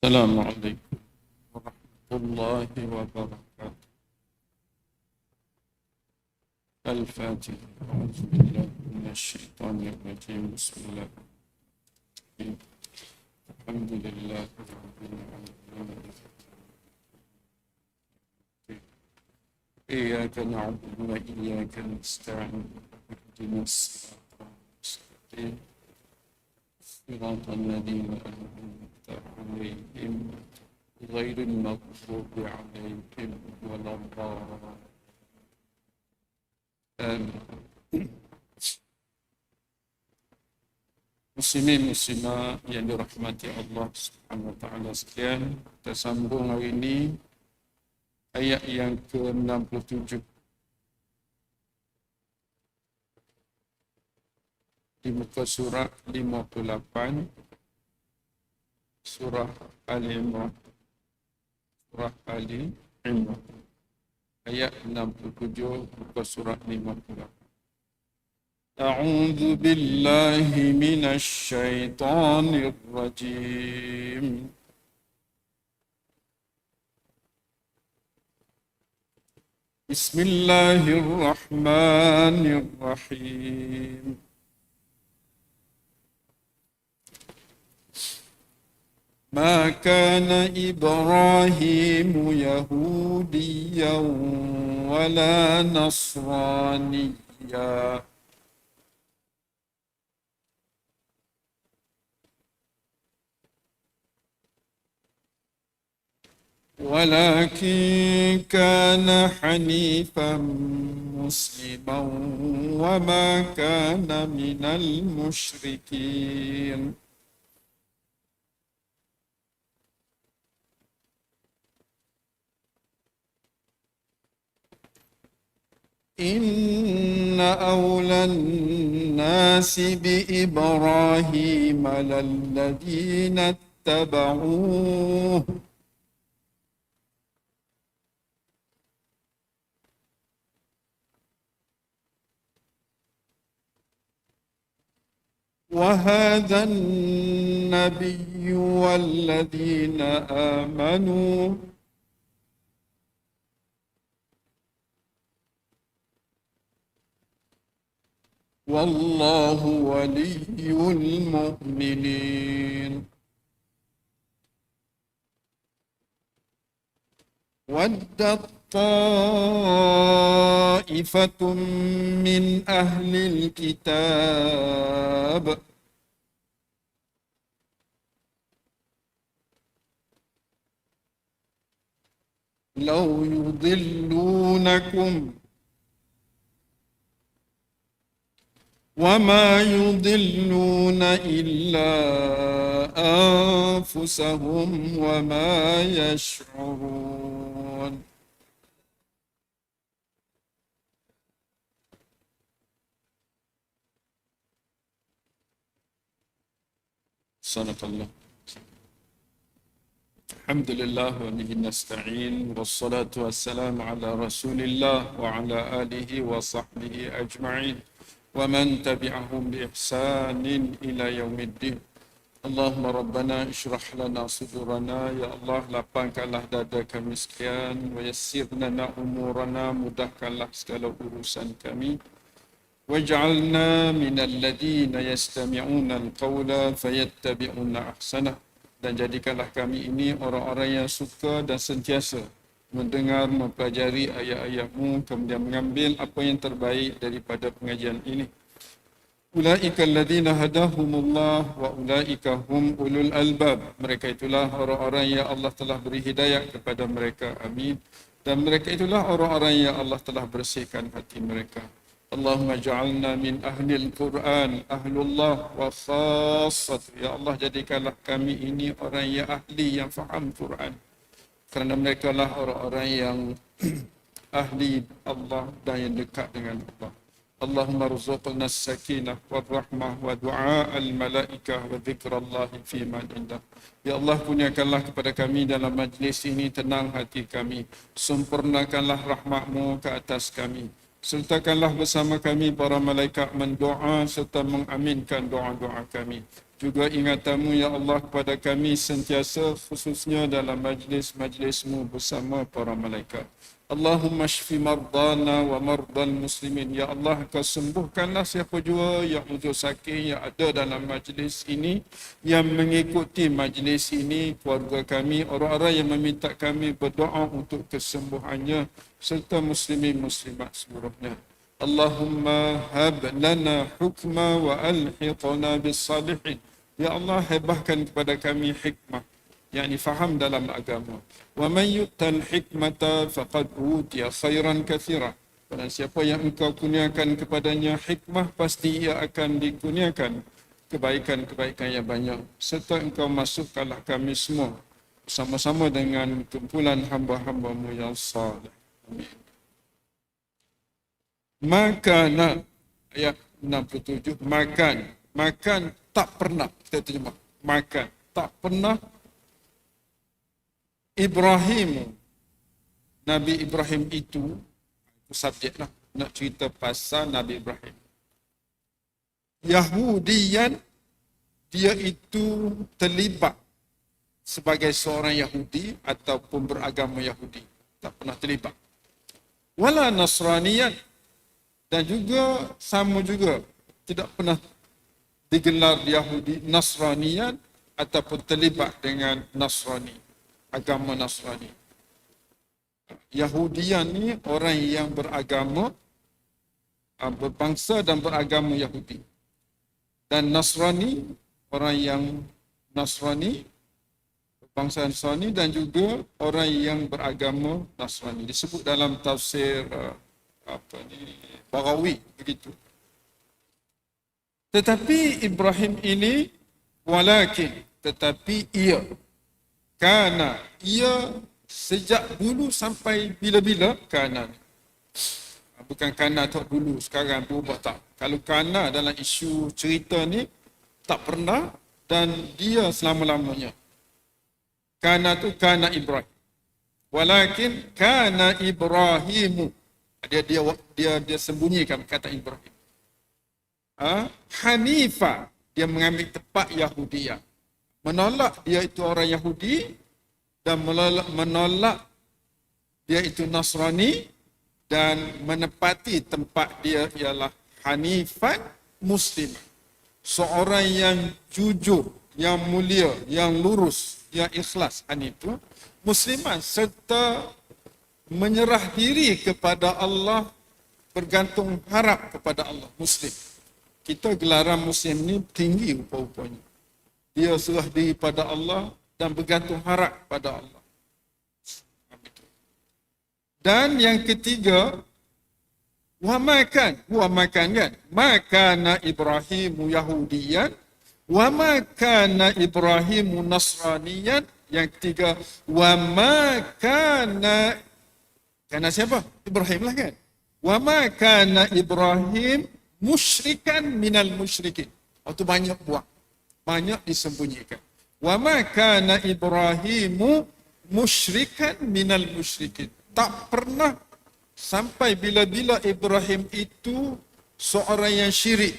السلام عليكم ورحمة الله وبركاته. الفاتحة. أعوذ بالله من الشيطان الرجيم. بسم الله. الحمد لله رب العالمين. إياك نعبد وإياك نستعين. اهدنا الصراط المستقيم. صراط الذين أنعمت عليهم غير المغضوب عليهم ولا الضالين آمين Muslimin muslimah yang dirahmati Allah Subhanahu wa taala sekalian, kita sambung hari ini ayat yang ke-67 di muka surat 58 surah Ali Imran surah Ali Imran ayat 67 muka surat 58 أعوذ بالله من الشيطان الرجيم بسم الله الرحمن الرحيم ما كان إبراهيم يهوديا ولا نصرانيا. ولكن كان حنيفا مسلما وما كان من المشركين. إن أولى الناس بإبراهيم للذين اتبعوه. وهذا النبي والذين آمنوا والله ولي المؤمنين. ودت طائفة من أهل الكتاب. لو يضلونكم وما يضلون إلا أنفسهم وما يشعرون. صدق الله. الحمد لله وبه نستعين والصلاة والسلام على رسول الله وعلى آله وصحبه أجمعين. ومن تبعهم بإحسان إلى يوم الدين اللهم ربنا اشرح لنا صدورنا يا الله lapangkanlah dada kami sekalian ويسر لنا أمورنا mudahkanlah segala urusan kami واجعلنا من الذين يستمعون القول فيتبعون أحسنه dan jadikanlah kami ini orang-orang yang suka dan sentiasa mendengar, mempelajari ayat-ayatmu, kemudian mengambil apa yang terbaik daripada pengajian ini. Ulaika alladhina hadahumullah wa ulaika hum ulul albab. Mereka itulah orang-orang yang Allah telah beri hidayah kepada mereka. Amin. Dan mereka itulah orang-orang yang Allah telah bersihkan hati mereka. Allahumma ja'alna min ahli al-Quran, ahlullah wa khassat. Ya Allah jadikanlah kami ini orang yang ahli yang faham Quran. Kerana mereka lah orang-orang yang ahli Allah dan yang dekat dengan Allah. Allahumma rzuqna as-sakinah wa rahmah wa du'a al-malaikah wa dhikra Allah fi man indah. Ya Allah kurniakanlah kepada kami dalam majlis ini tenang hati kami. Sempurnakanlah rahmatmu ke atas kami. Sertakanlah bersama kami para malaikat mendoa serta mengaminkan doa-doa kami. Juga ingatanmu ya Allah kepada kami sentiasa khususnya dalam majlis-majlismu bersama para malaikat. Allahumma shfi mardana wa mardal muslimin. Ya Allah, kau sembuhkanlah siapa jua yang uzur sakit yang ada dalam majlis ini, yang mengikuti majlis ini, keluarga kami, orang-orang yang meminta kami berdoa untuk kesembuhannya, serta muslimin muslimat seluruhnya. Lana hukma wa alhiqna bis salihin. Ya Allah, hebahkan kepada kami hikmah yakni faham dalam agama. Wa man yu'tal hikmata faqad utiya khairan katsira. Dan siapa yang engkau kurniakan kepadanya hikmah pasti ia akan dikurniakan kebaikan-kebaikan yang banyak serta engkau masukkanlah kami semua sama-sama dengan kumpulan hamba-hambamu yang saleh. Amin. Makana ayat 67 makan. Makan tak pernah kita terjemah. Makan tak pernah. Ibrahim Nabi Ibrahim itu subjek lah nak cerita pasal Nabi Ibrahim. Yahudian dia itu terlibat sebagai seorang Yahudi ataupun beragama Yahudi. Tak pernah terlibat. Wala Nasranian dan juga sama juga tidak pernah digelar Yahudi Nasranian ataupun terlibat dengan Nasrani agama Nasrani. Yahudian ni orang yang beragama ah, berbangsa dan beragama Yahudi. Dan Nasrani orang yang Nasrani berbangsa Nasrani dan juga orang yang beragama Nasrani disebut dalam tafsir ah, apa ni Barawi begitu. Tetapi Ibrahim ini walakin tetapi ia Karena ia sejak dulu sampai bila-bila kerana bukan kerana tak dulu sekarang berubah tak. Kalau kerana dalam isu cerita ni tak pernah dan dia selama-lamanya. Kerana tu kerana Ibrahim. Walakin kerana Ibrahim dia dia dia dia sembunyikan kata Ibrahim ha? Hanifah dia mengambil tepat Yahudiyah menolak dia itu orang Yahudi dan menolak, menolak dia itu Nasrani dan menepati tempat dia ialah Hanifan Muslim. Seorang yang jujur, yang mulia, yang lurus, yang ikhlas itu musliman serta menyerah diri kepada Allah bergantung harap kepada Allah muslim. Kita gelaran muslim ni tinggi rupa-rupanya dia serah diri pada Allah dan bergantung harap pada Allah. Dan yang ketiga, wa makan, wa makan kan? Makana Ibrahim Yahudiyan, wa makana Ibrahim Nasraniyan. Yang ketiga, wa makana Kana siapa? Ibrahim lah kan? Wa makana Ibrahim musyrikan minal musyrikin. Waktu banyak buang banyak disembunyikan. Wa ma kana Ibrahimu musyrikan minal musyrikin. Tak pernah sampai bila-bila Ibrahim itu seorang yang syirik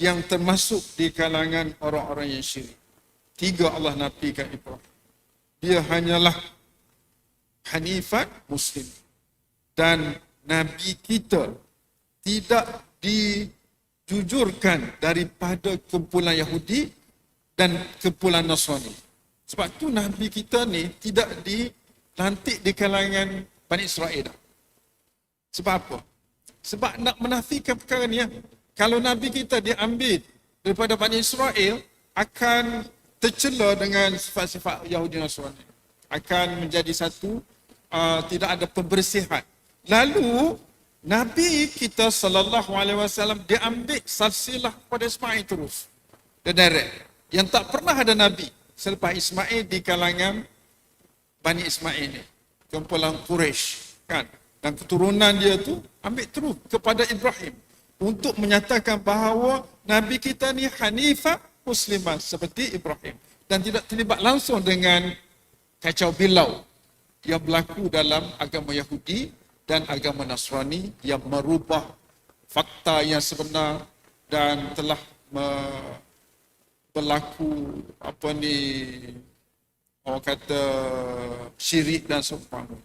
yang termasuk di kalangan orang-orang yang syirik. Tiga Allah nafikan Ibrahim. Dia hanyalah hanifan muslim. Dan Nabi kita tidak di jujurkan daripada kumpulan Yahudi dan kumpulan Nasrani. Sebab tu Nabi kita ni tidak dilantik di kalangan Bani Israel. Sebab apa? Sebab nak menafikan perkara ni, ya. kalau Nabi kita diambil daripada Bani Israel, akan tercela dengan sifat-sifat Yahudi Nasrani. Akan menjadi satu, uh, tidak ada pembersihan. Lalu, Nabi kita sallallahu alaihi wasallam dia ambil silsilah pada Ismail terus. Dia direct. Yang tak pernah ada nabi selepas Ismail di kalangan Bani Ismail ni. Kumpulan Quraisy kan. Dan keturunan dia tu ambil terus kepada Ibrahim untuk menyatakan bahawa nabi kita ni hanifah muslimah seperti Ibrahim dan tidak terlibat langsung dengan kacau bilau yang berlaku dalam agama Yahudi dan agama Nasrani yang merubah fakta yang sebenar dan telah berlaku apa ni orang kata syirik dan seumpama.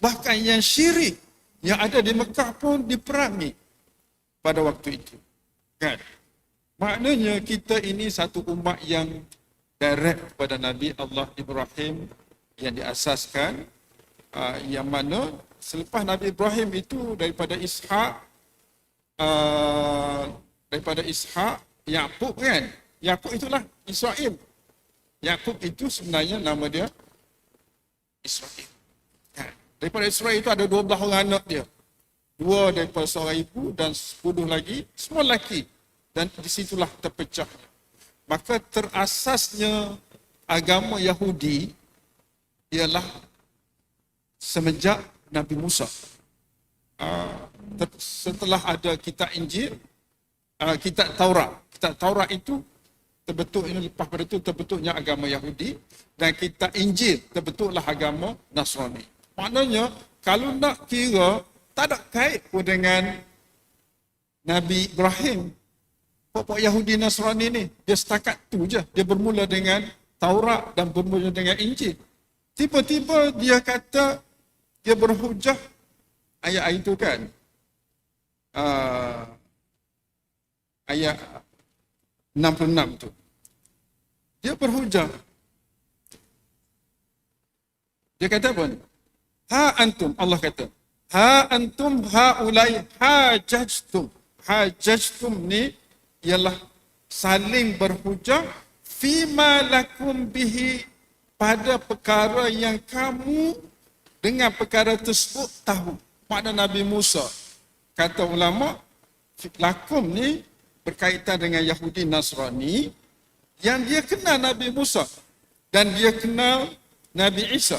Bahkan yang syirik yang ada di Mekah pun diperangi pada waktu itu. Kan? Maknanya kita ini satu umat yang direct kepada Nabi Allah Ibrahim yang diasaskan uh, yang mana selepas Nabi Ibrahim itu daripada Ishak uh, daripada Ishak Yakub kan? Yakub itulah Israel. Yakub itu sebenarnya nama dia Israel. Kan? daripada Israel itu ada 12 orang anak dia. Dua daripada seorang ibu dan 10 lagi semua lelaki. Dan disitulah terpecah. Maka terasasnya agama Yahudi ialah semenjak Nabi Musa. Uh, setelah ada kitab Injil, uh, kitab Taurat. Kitab Taurat itu terbentuk ini lepas pada itu terbentuknya agama Yahudi dan kitab Injil terbentuklah agama Nasrani. Maknanya kalau nak kira tak ada kait pun dengan Nabi Ibrahim pokok Yahudi Nasrani ni dia setakat tu je dia bermula dengan Taurat dan bermula dengan Injil tiba-tiba dia kata dia berhujah. Ayat itu kan? Uh, ayat 66 tu. Dia berhujah. Dia kata ni ha antum Allah kata. Ha antum ha ulai hajajtum hajajtum ni ialah saling berhujah. Fima lakum bihi pada perkara yang kamu dengan perkara tersebut tahu. Makna Nabi Musa kata ulama lakum ni berkaitan dengan Yahudi Nasrani yang dia kenal Nabi Musa dan dia kenal Nabi Isa.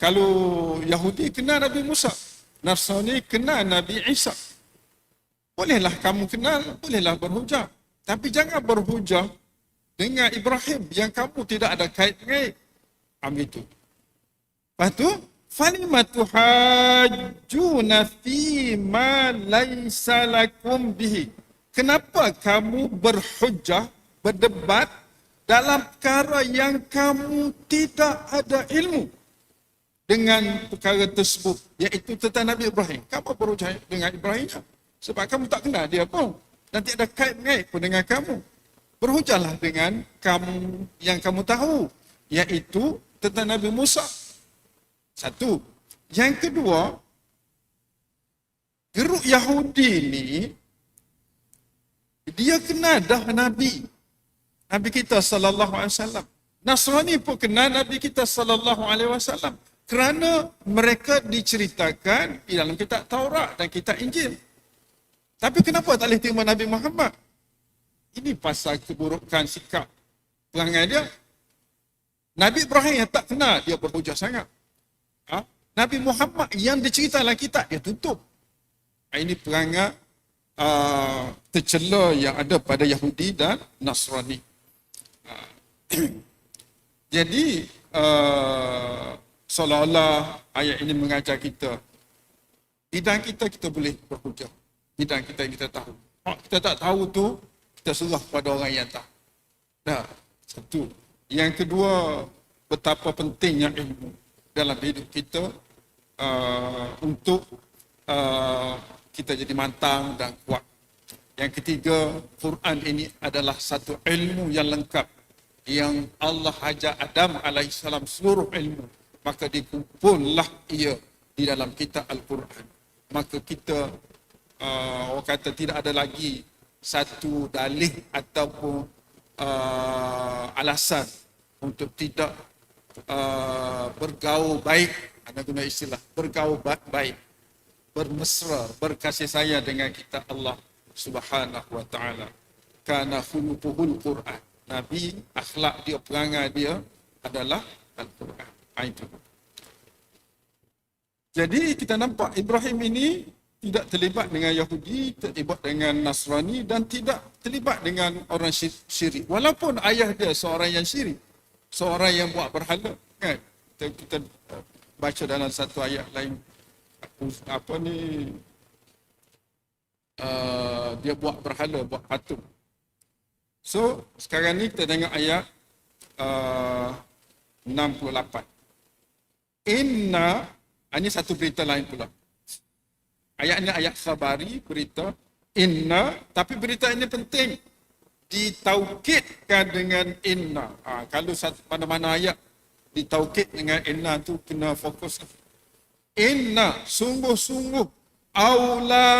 Kalau Yahudi kenal Nabi Musa, Nasrani kenal Nabi Isa. Bolehlah kamu kenal, bolehlah berhujah. Tapi jangan berhujah dengan Ibrahim yang kamu tidak ada kait dengan Ambil itu. Lepas tu, falima tuhajjuna fi ma لَيْسَ lakum bihi Kenapa kamu berhujah, berdebat dalam perkara yang kamu tidak ada ilmu dengan perkara tersebut, iaitu tentang Nabi Ibrahim. Kamu berhujah dengan Ibrahim sebab kamu tak kenal dia pun. Nanti ada kait mengait pun dengan kamu. Berhujahlah dengan kamu yang kamu tahu, iaitu tentang Nabi Musa satu. Yang kedua, geruk Yahudi ni, dia kenal dah Nabi. Nabi kita sallallahu alaihi wasallam. Nasrani pun kenal Nabi kita sallallahu alaihi wasallam kerana mereka diceritakan di dalam kitab Taurat dan kitab Injil. Tapi kenapa tak boleh terima Nabi Muhammad? Ini pasal keburukan sikap perangai dia. Nabi Ibrahim yang tak kenal, dia berhujah sangat. Nabi Muhammad yang dicerita dalam kitab, dia tutup. Ha, ini perangai uh, tercela yang ada pada Yahudi dan Nasrani. Uh, jadi, uh, seolah-olah ayat ini mengajar kita, bidang kita, kita boleh berhujah bidang kita yang kita tahu. Kalau kita tak tahu tu, kita serah pada orang yang tak. Nah, satu. Yang kedua, betapa pentingnya ilmu dalam hidup kita uh, untuk uh, kita jadi mantang dan kuat. Yang ketiga, Quran ini adalah satu ilmu yang lengkap yang Allah ajar Adam AS seluruh ilmu. Maka dikumpullah ia di dalam kitab Al-Quran. Maka kita uh, orang kata tidak ada lagi satu dalih ataupun uh, alasan untuk tidak uh, bergaul baik. Anda guna istilah bergaul baik. Bermesra berkasih sayang dengan kita Allah Subhanahu wa taala. Kana khuluquhul Quran. Nabi akhlak dia perangai dia adalah al-Quran. Itu. Jadi kita nampak Ibrahim ini tidak terlibat dengan Yahudi, terlibat dengan Nasrani dan tidak terlibat dengan orang syirik. Walaupun ayah dia seorang yang syirik, seorang yang buat berhala, kan? Kita, kita uh, baca dalam satu ayat lain apa ni uh, dia buat berhala, buat patung. So, sekarang ni kita tengok ayat uh, 68. Inna, ah, ini satu berita lain pula. Ayat ini ayat khabari, berita inna, tapi berita ini penting. Ditaukidkan dengan inna. Ha, kalau mana-mana ayat ditaukid dengan inna tu kena fokus. Inna, sungguh-sungguh, aula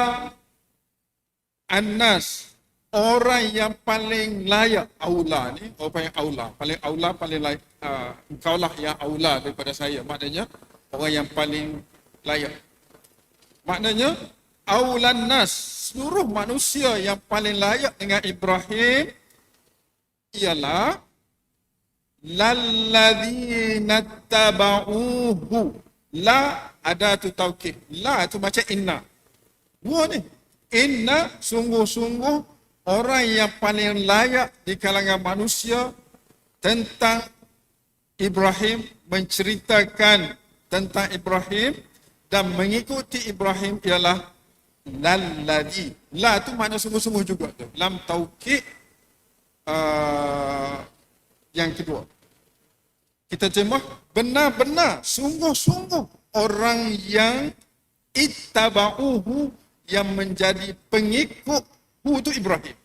annas, orang yang paling layak aula ni, orang yang aula, paling aula, paling layak, uh, engkau lah yang aula daripada saya. Maknanya, orang yang paling layak. Maknanya aulan nas seluruh manusia yang paling layak dengan Ibrahim ialah lalladzina tabauhu. La ada tu taukid la tu macam inna. Dua ni. Inna sungguh-sungguh orang yang paling layak di kalangan manusia tentang Ibrahim menceritakan tentang Ibrahim dan mengikuti Ibrahim ialah lalladhi. La tu makna sungguh-sungguh juga tu. Lam taukid uh, yang kedua. Kita terjemah benar-benar sungguh-sungguh orang yang ittaba'uhu yang menjadi pengikut hu tu Ibrahim.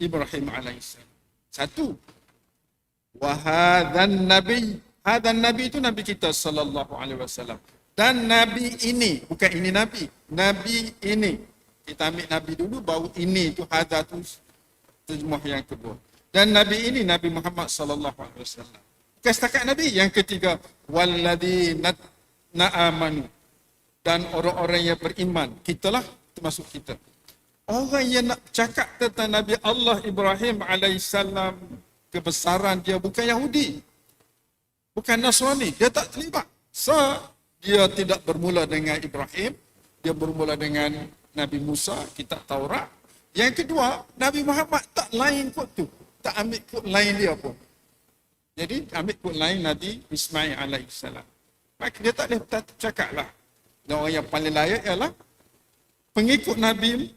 Ibrahim alaihissalam. Satu. Wahadhan nabi. Hadhan nabi itu nabi kita sallallahu alaihi wasallam. Dan Nabi ini, bukan ini Nabi, Nabi ini. Kita ambil Nabi dulu, baru ini tu hadha tu terjemah yang kedua. Dan Nabi ini, Nabi Muhammad wasallam. Bukan setakat Nabi. Yang ketiga, walladhi na'amanu. Dan orang-orang yang beriman. Kitalah termasuk kita. Orang yang nak cakap tentang Nabi Allah Ibrahim alaihissalam kebesaran dia bukan Yahudi. Bukan Nasrani. Dia tak terlibat. So, dia tidak bermula dengan Ibrahim, dia bermula dengan Nabi Musa, kitab Taurat. Yang kedua, Nabi Muhammad tak lain kot tu. Tak ambil kot lain dia pun. Jadi ambil kot lain Nabi Ismail alaihissalam. Maka dia tak boleh cakap lah. Dan orang yang paling layak ialah pengikut Nabi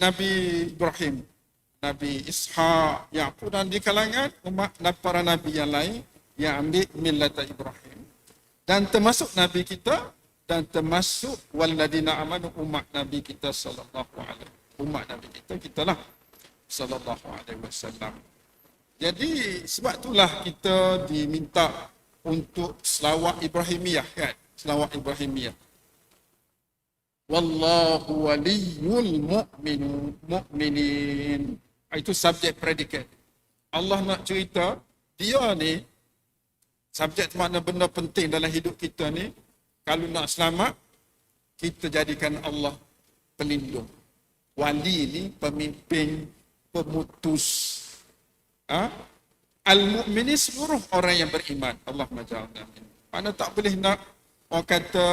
Nabi Ibrahim, Nabi Ishaq, Yaqub dan di kalangan umat para Nabi yang lain yang ambil millat Ibrahim dan termasuk nabi kita dan termasuk waladina amanu umat nabi kita sallallahu alaihi umat nabi kita kitalah sallallahu alaihi wasallam. Jadi sebab itulah kita diminta untuk selawat ibrahimiyah kan? Selawat ibrahimiyah. Wallahu waliyul mu'minu mu'minin. Itu subjek predikat Allah nak cerita dia ni subjek mana benda penting dalam hidup kita ni kalau nak selamat kita jadikan Allah pelindung. Wali ni pemimpin pemutus. Ha? al-mu'mini seluruh orang yang beriman. Allah majalna mana tak boleh nak orang kata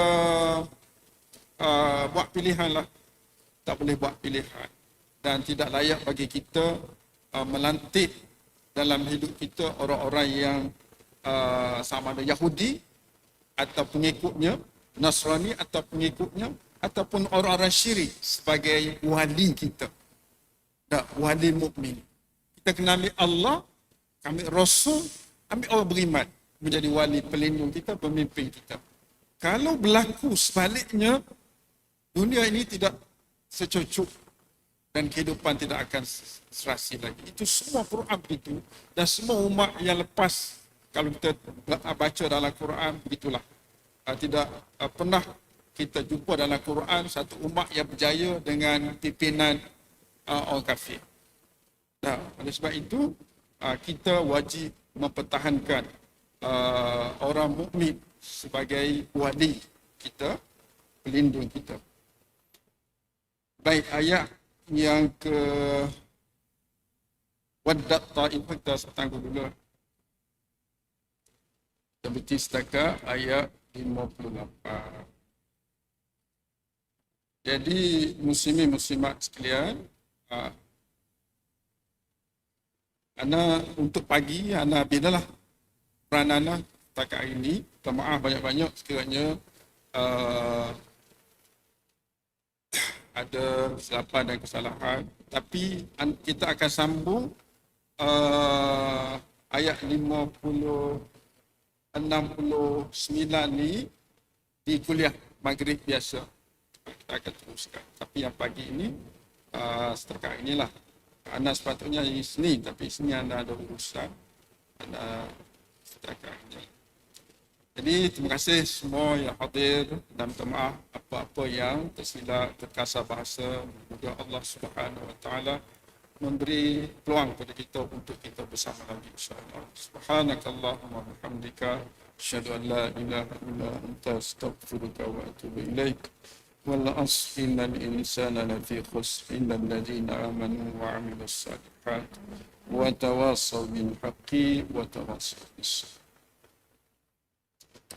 uh, buat pilihan lah. Tak boleh buat pilihan. Dan tidak layak bagi kita uh, melantik dalam hidup kita orang-orang yang Uh, sama ada Yahudi atau pengikutnya, Nasrani atau pengikutnya, ataupun orang-orang syirik sebagai wali kita. Tak, wali mukmin. Kita kena ambil Allah, ambil Rasul, ambil orang beriman menjadi wali pelindung kita, pemimpin kita. Kalau berlaku sebaliknya, dunia ini tidak secucuk dan kehidupan tidak akan serasi lagi. Itu semua Quran itu dan semua umat yang lepas kalau kita baca dalam Quran begitulah uh, tidak uh, pernah kita jumpa dalam Quran satu umat yang berjaya dengan pimpinan uh, orang kafir. Nah, oleh sebab itu kita wajib mempertahankan orang mukmin sebagai wali kita, pelindung kita. Baik ayat yang ke Waddat ta'in kita tangguh dulu. Seperti setakat ayat 58. Jadi muslimin muslimat sekalian, uh, Ana untuk pagi, Ana bidalah peran Ana setakat hari ini. Minta maaf banyak-banyak sekiranya uh, ada kesilapan dan kesalahan. Tapi kita akan sambung uh, ayat 50 69 ni di kuliah maghrib biasa. Kita akan teruskan. Tapi yang pagi ini uh, setakat inilah. Anda sepatutnya di sini tapi sini anda ada urusan. Anda setakat ini. Jadi terima kasih semua yang hadir dan minta maaf apa-apa yang tersilap terkasar bahasa. Semoga Allah Subhanahu Wa Taala memberi peluang kepada kita untuk kita bersama lagi insyaallah subhanakallahumma hamdika asyhadu an la ilaha illa anta astaghfiruka wa atubu ilaik wal asfinal insana lafi khusr illa alladhina amanu wa amilus salihat wa tawassaw bil haqqi wa tawassaw bis.